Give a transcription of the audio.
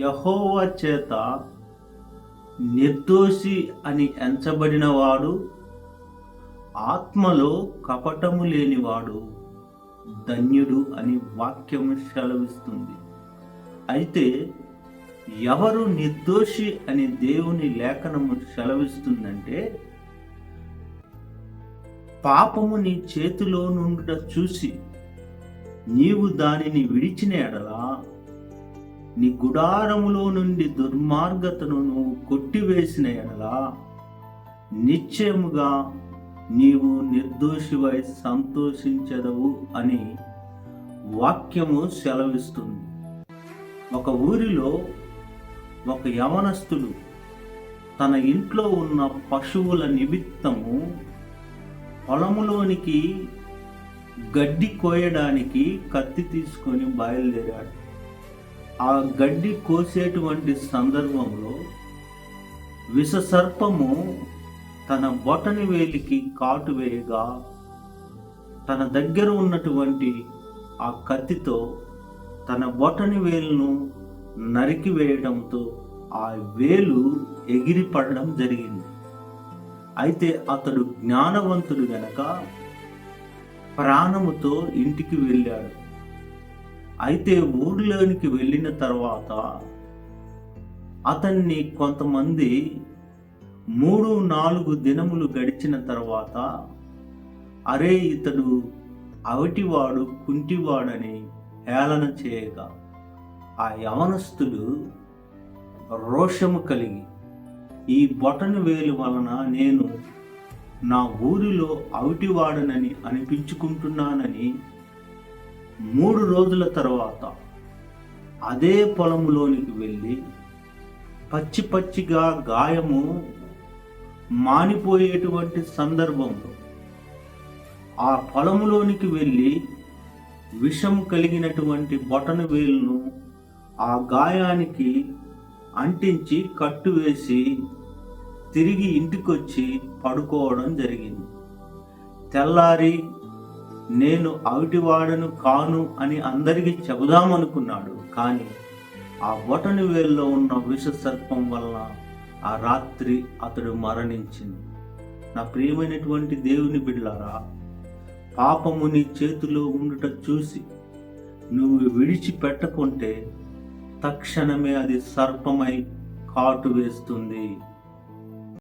యహోవ చేత నిర్దోషి అని ఎంచబడినవాడు ఆత్మలో కపటము లేనివాడు ధన్యుడు అని వాక్యము సెలవిస్తుంది. అయితే ఎవరు నిర్దోషి అని దేవుని లేఖనము సెలవిస్తుందంటే పాపము నీ చేతిలో నుండుట చూసి నీవు దానిని విడిచిన ఎడలా నీ గుడారములో నుండి దుర్మార్గతను నువ్వు కొట్టివేసిన ఎడలా నిశ్చయముగా నీవు నిర్దోషివై సంతోషించదవు అని వాక్యము సెలవిస్తుంది. ఒక ఊరిలో ఒక యవనస్తుడు తన ఇంట్లో ఉన్న పశువుల నిమిత్తము పొలములోనికి గడ్డి కోయడానికి కత్తి తీసుకొని బయలుదేరాడు. ఆ గడ్డి కోసేటువంటి సందర్భంలో విషసర్పము తన బొటని వేలికి కాటు వేయగా తన దగ్గర ఉన్నటువంటి ఆ కత్తితో తన బొటని వేలును నరికి వేయడంతో ఆ వేలు ఎగిరిపడడం జరిగింది. అయితే అతడు జ్ఞానవంతుడు గనక ప్రాణముతో ఇంటికి వెళ్ళాడు. అయితే ఊర్లోనికి వెళ్ళిన తర్వాత అతన్ని కొంతమంది మూడు నాలుగు దినములు గడిచిన తర్వాత అరే ఇతడు అవిటివాడు కుంటివాడని హేళన చేయగా ఆ యవనస్తుడు రోషము కలిగి ఈ బొటను వేలు వలన నేను నా ఊరిలో అవిటివాడనని అనిపించుకుంటున్నానని మూడు రోజుల తర్వాత అదే పొలంలోనికి వెళ్ళి పచ్చి పచ్చిగా గాయము మానిపోయేటువంటి సందర్భంలో ఆ పొలంలోనికి వెళ్ళి విషం కలిగినటువంటి బొటన వేలును ఆ గాయానికి అంటించి కట్టు వేసి తిరిగి ఇంటికొచ్చి పడుకోవడం జరిగింది. తెల్లారి నేను అవిటివాడను కాను అని అందరికీ చెబుదామనుకున్నాడు కానీ ఆ బొటని వేల్లో ఉన్న విష సర్పం వలన ఆ రాత్రి అతడు మరణించింది. నా ప్రియమైనటువంటి దేవుని బిడ్డారా పాపము నీ చేతిలో ఉండుట చూసి నువ్వు విడిచిపెట్టకుంటే తక్షణమే అది సర్పమై కాటు వేస్తుంది.